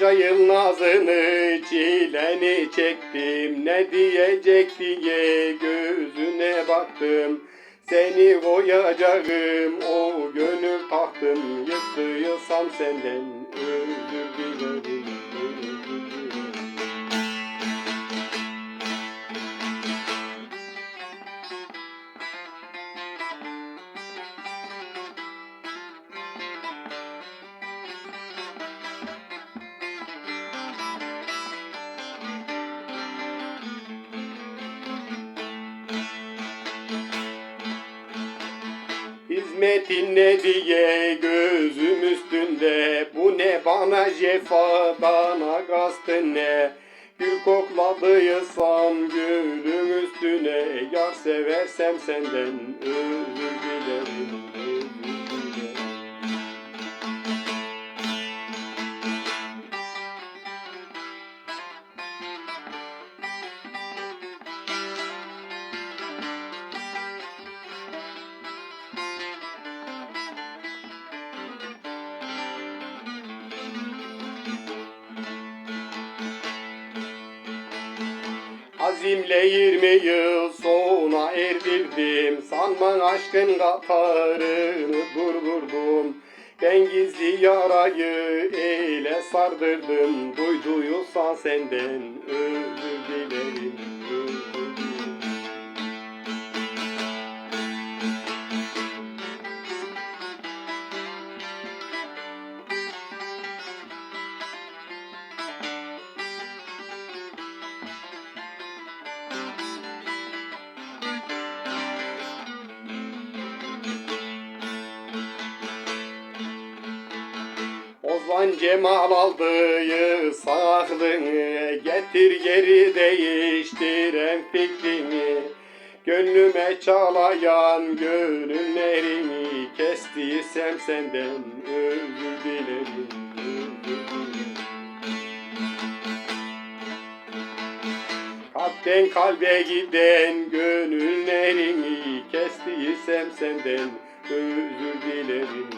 Bunca yıl nazını çileni çektim. Ne diyecek diye gözüne baktım. Seni koyacağım o gönül tahtım. Yıktıysam senden özür dilerim Hizmetin ne diye gözüm üstünde. Bu ne bana cefa bana kastın ne? Gül kokladıysam gülüm üstüne. Yar seversem senden özür dilerim Azimle 20 yıl sona erdirdim. Sanma aşkın katarını durdurdum. Ben gizli yarayı eyle sardırdım. Duyduysan senden özür dilerim Ozan Cemal aldığı saklını Getir geri değiştiren fikrini Gönlüme çalayan gönüllerini Kestiysem senden özür dilerim Kalpten kalbe giden gönüllerini Kestiysem senden özür dilerim